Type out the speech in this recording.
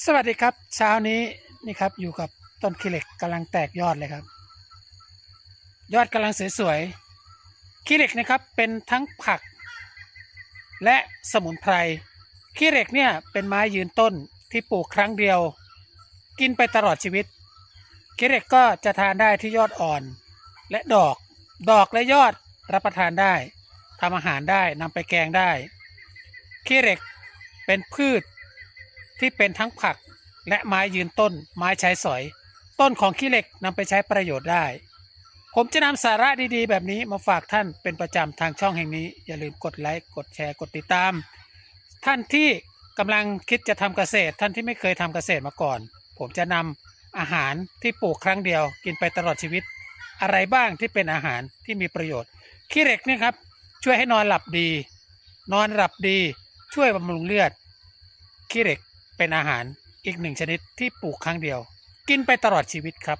สวัสดีครับเช้านี้นี่ครับอยู่กับต้นขี้เหล็กกำลังแตกยอดเลยครับ ยอดกำลังสวยๆขี้เหล็กนะครับเป็นทั้งผัก และสมุนไพรขี้เหล็กเนี่ยเป็นไม้ยืนต้นที่ปลูกครั้งเดียว กินไปตลอดชีวิตขี้เหล็กก็จะทานได้ที่ยอดอ่อน และดอกดอกและยอดรับประทานได้ทำอาหารได้นำไปแกงได้ขี้เหล็กเป็นพืช ที่เป็นทั้งผักและไม้ยืนต้น ไม้ใช้สอย ต้นของขี้เหล็กนำไปใช้ประโยชน์ได้ ผมจะนำสาระดีๆ แบบนี้มาฝากท่านเป็นประจำทางช่องแห่งนี้ อย่าลืมกดไลค์กดแชร์กดติดตาม ท่านที่กำลังคิดจะทำเกษตร ท่านที่ไม่เคยทำเกษตรมาก่อน ผมจะนำอาหารที่ปลูกครั้งเดียว กินไปตลอดชีวิต อะไรบ้างที่เป็นอาหารที่มีประโยชน์ขี้เหล็กนี่ครับ ช่วยให้นอนหลับดี นอนหลับดี ช่วยบำรุงเลือดขี้เหล็ก เป็นอาหารอีกหนึ่งชนิดที่ปลูกครั้งเดียว กินไปตลอดชีวิตครับ